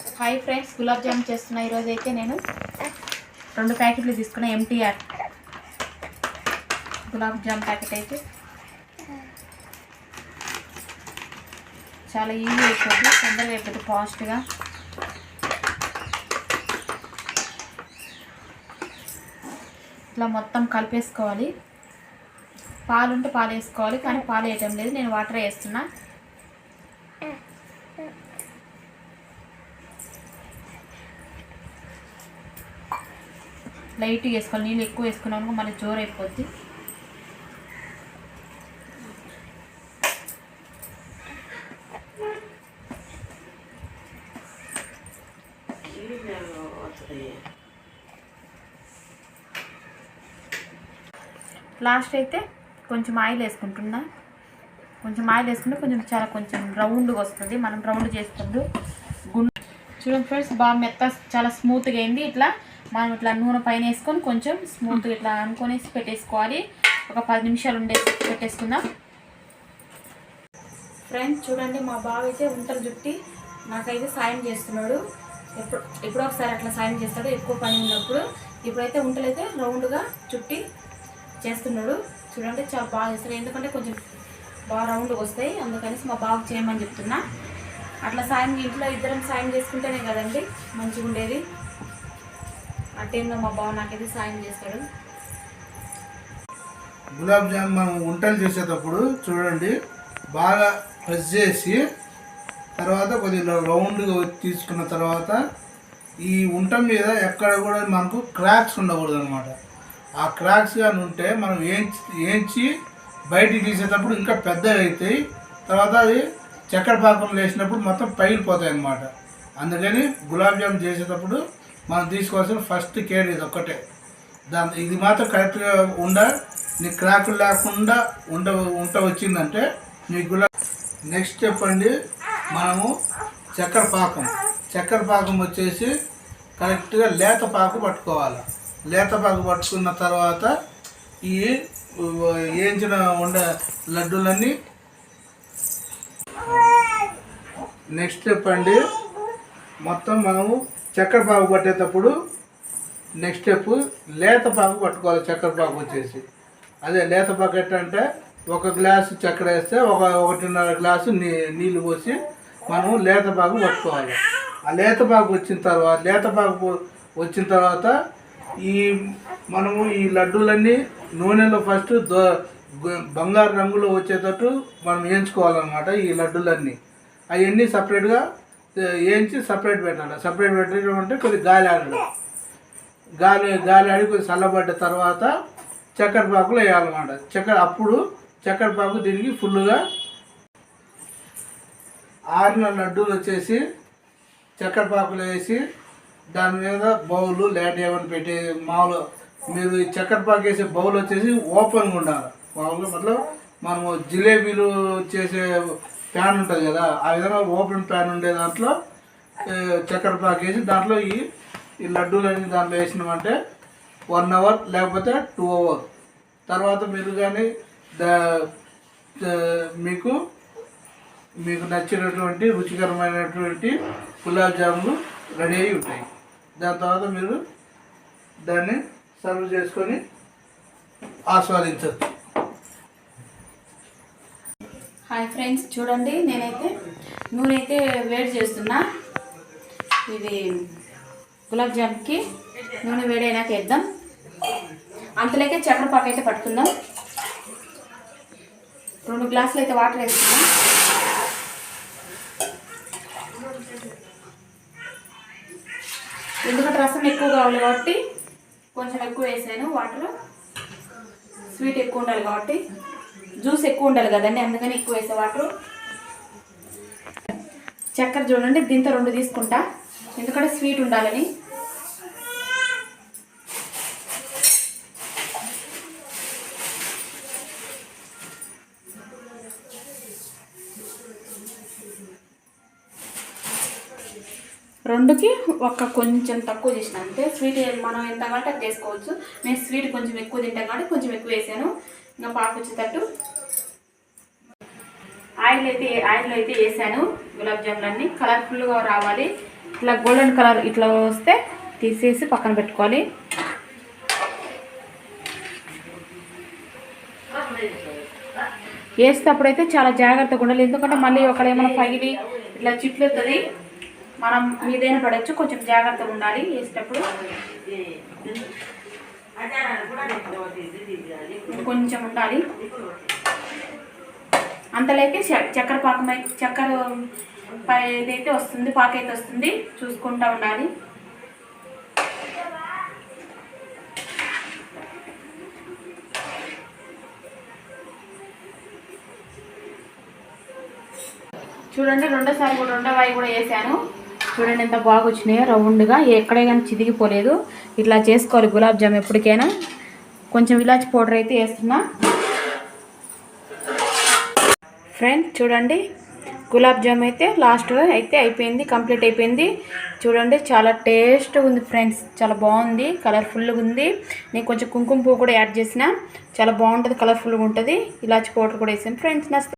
Hi friends gulab jam చేస్తున్నా ఈరోజు అయితే నేను. రెండు ప్యాకెట్లు తీసుకున్నా ఎంటీఆర్ గులాబ్ జామ్ ప్యాకెట్ అయితే. చాలా ఈజీ అయిపోతుంది తొందరగా అయిపోతుంది ఫాస్ట్గా. ఇట్లా మొత్తం కలిపేసుకోవాలి. పాలు ఉంటే పాలు వేసుకోవాలి కానీ పాలు వేయటం లేదు నేను వాటర్ వేస్తున్నా. లైట్గా వేసుకోవాలి నీళ్ళు ఎక్కువ వేసుకున్నాము మళ్ళీ జోరు అయిపోద్ది. లాస్ట్ అయితే కొంచెం ఆయిల్ వేసుకుంటున్నా. కొంచెం ఆయిల్ వేసుకుంటే కొంచెం చాలా కొంచెం రౌండ్గా వస్తుంది. మనం రౌండ్ చేసుకుంటూ గుండు చూడండి ఫ్రెండ్స్ బాగా మెత్త చాలా స్మూత్గా అయింది. ఇట్లా మనం ఇట్లా నూనె పైన వేసుకొని కొంచెం స్మూత్గా ఇట్లా అనుకొనేసి పెట్టేసుకోవాలి. ఒక పది నిమిషాలు ఉండే పెట్టేసుకుందాం. ఫ్రెండ్స్ చూడండి మా బావ అయితే ఉంటలు జుట్టి నాకైతే సాయం చేస్తున్నాడు. ఎప్పుడు ఎప్పుడో ఒకసారి అట్లా సాయం చేస్తాడు ఎక్కువ పని ఉన్నప్పుడు. ఇప్పుడైతే ఉంటలు అయితే రౌండ్గా చుట్టి చేస్తున్నాడు. చూడండి చాలా బాగా చేస్తాడు ఎందుకంటే కొంచెం బాగా రౌండ్గా వస్తాయి. అందుకనేసి మా బావకు చేయమని చెప్తున్నా. అట్లా సాయం ఇంట్లో ఇద్దరం సాయం చేసుకుంటేనే కదండి మంచిగా ఉండేది ఆ టైంలో మా బావ నాకైతే సాయం చేస్తాడు. గులాబ్ జామ్ మనం వంటలు చేసేటప్పుడు చూడండి బాగా ప్రెస్ చేసి తర్వాత కొద్దిగా రౌండ్గా తీసుకున్న తర్వాత ఈ ఉంట మీద ఎక్కడ కూడా మనకు క్రాక్స్ ఉండకూడదు అనమాట ఆ క్రాక్స్ కానీ ఉంటే మనం ఏంచి ఏంచి బయటికి తీసేటప్పుడు ఇంకా పెద్దగా అవుతాయి తర్వాత అది చక్కెర పాకం వేసినప్పుడు మొత్తం పగిలిపోతాయి అన్నమాట అందుకని గులాబ్ జామ్ చేసేటప్పుడు మనం తీసుకోవాల్సిన ఫస్ట్ కేర్ ఇది ఒక్కటే. దాని ఇది మాత్రం కరెక్ట్గా ఉండ నీ క్రాకులు లేకుండా ఉండ ఉంట వచ్చిందంటే నీ గులా నెక్స్ట్ స్టెప్ అండి మనము చక్కెర పాకం. చక్కెర పాకం వచ్చేసి కరెక్ట్గా లేత పాకు పట్టుకోవాలి. లేత పాకు పట్టుకున్న తర్వాత ఈ వేయించిన ఉండ లడ్డూలన్నీ నెక్స్ట్ స్టెప్ అండి మొత్తం మనము చక్కెర పాకు పట్టేటప్పుడు నెక్స్ట్ స్టెప్ లేత పాకు పట్టుకోవాలి చక్కెర పాకు వచ్చేసి. అదే లేత పాకు ఎట్టంటే ఒక గ్లాసు చక్కెర వేస్తే ఒక ఒకటిన్నర గ్లాసు నీ నీళ్ళు పోసి మనము లేత పాకు పట్టుకోవాలి. ఆ లేత పాకు వచ్చిన తర్వాత లేత పాకు వచ్చిన తర్వాత ఈ మనము ఈ లడ్డూలన్నీ నూనెలో ఫస్ట్ దో బంగారు రంగులో వచ్చేటట్టు మనం వేయించుకోవాలన్నమాట ఈ లడ్డూలన్నీ. అవన్నీ సపరేట్గా వేయించి సపరేట్ పెట్టాలి. సపరేట్ పెట్టడం అంటే కొద్దిగా గాలి ఆడడం గాలి గాలి ఆడి కొద్దిగా చల్లబడ్డ తర్వాత చక్కెర పాకులు వేయాలన్నమాట. చక్కెర అప్పుడు చక్కెర పాకు తిరిగి ఫుల్గా ఆరిన లడ్డూలు వచ్చేసి చక్కెర పాకులు వేసి దాని మీద బౌలు లేట్ ఏమని పెట్టి మామూలు మీరు ఈ చక్కెర పాకు వేసే బౌల్ వచ్చేసి ఓపెన్గా ఉండాలి. మామూలుగా మతలబ్ మనము జిలేబీలు చేసే ప్యాన్ ఉంటుంది కదా ఆ విధంగా ఓపెన్ ప్యాన్ ఉండే దాంట్లో చక్కెర ప్యాక్ వేసి దాంట్లో ఈ ఈ లడ్డూలన్నీ దాంట్లో వేసినామంటే వన్ అవర్ లేకపోతే టూ అవర్ తర్వాత మీరు కానీ దా మీకు మీకు నచ్చినటువంటి రుచికరమైనటువంటి గులాబ్ జాములు రెడీ అయి ఉంటాయి. దాని తర్వాత మీరు దాన్ని సర్వ్ చేసుకొని ఆస్వాదించవచ్చు. హాయ్ ఫ్రెండ్స్ చూడండి నేనైతే నూనె అయితే వేడి చేస్తున్నా. ఇది గులాబ్ జామ్కి నూనె వేడైనాక వేద్దాం. అంతలోకే చక్కెర పాకు అయితే పట్టుకుందాం. రెండు గ్లాసులు అయితే వాటర్ వేసుకుందాం. ఎందుకంటే రసం ఎక్కువ కావాలి కాబట్టి కొంచెం ఎక్కువ వేసాను. వాటర్ స్వీట్ ఎక్కువ ఉండాలి కాబట్టి. జ్యూస్ ఎక్కువ ఉండాలి కదండి అందుకని ఎక్కువ వేసే వాటర్. చక్కెర చూడండి దీంతో రెండు తీసుకుంటా. ఎందుకంటే స్వీట్ ఉండాలని. రెండుకి ఒక కొంచెం తక్కువ చేసిన అంతే స్వీట్ మనం ఎంత కాబట్టి అది చేసుకోవచ్చు. నేను స్వీట్ కొంచెం ఎక్కువ తింటాం కాబట్టి కొంచెం ఎక్కువ వేసాను. ఇంకా పాకు వచ్చేటట్టు ఆయిల్ అయితే ఆయిల్ అయితే వేసాను గులాబ్ జాములన్నీ. కలర్ఫుల్గా రావాలి. ఇట్లా గోల్డెన్ కలర్ ఇట్లా వస్తే తీసేసి పక్కన పెట్టుకోవాలి. వేసేటప్పుడైతే చాలా జాగ్రత్తగా ఉండాలి. ఎందుకంటే మళ్ళీ ఒకళ్ళు ఏమైనా పగిలి ఇట్లా చిట్లు మనం మీదైనా పడవచ్చు కొంచెం జాగ్రత్తగా ఉండాలి వేసేటప్పుడు. కొంచెం ఉండాలి. అంతలోకి చ- చక్కెర పాకం చక్కెర ఇదైతే వస్తుంది పాక అయితే వస్తుంది. చూసుకుంటూ ఉండాలి. చూడండి రెండోసారి కూడా రెండో వాయి కూడా వేసాను. చూడండి ఎంత బాగా వచ్చినాయో. రౌండ్గా ఎక్కడే కానీ చిదిగిపోలేదు ఇట్లా చేసుకోవాలి గులాబ్ జామ్ ఎప్పటికైనా. కొంచెం ఇలాచి పౌడర్ అయితే వేస్తున్నా. ఫ్రెండ్స్ చూడండి. గులాబ్ జామ్ అయితే లాస్ట్ అయితే అయిపోయింది కంప్లీట్ అయిపోయింది. చూడండి చాలా టేస్ట్ ఉంది ఫ్రెండ్స్ చాలా బాగుంది కలర్ఫుల్గా ఉంది. నేను కొంచెం కుంకుమ పువ్వు కూడా యాడ్ చేసిన. చాలా బాగుంటుంది కలర్ఫుల్గా ఉంటుంది. ఇలాచి పౌడర్ కూడా వేసాను. ఫ్రెండ్స్ నచ్చితే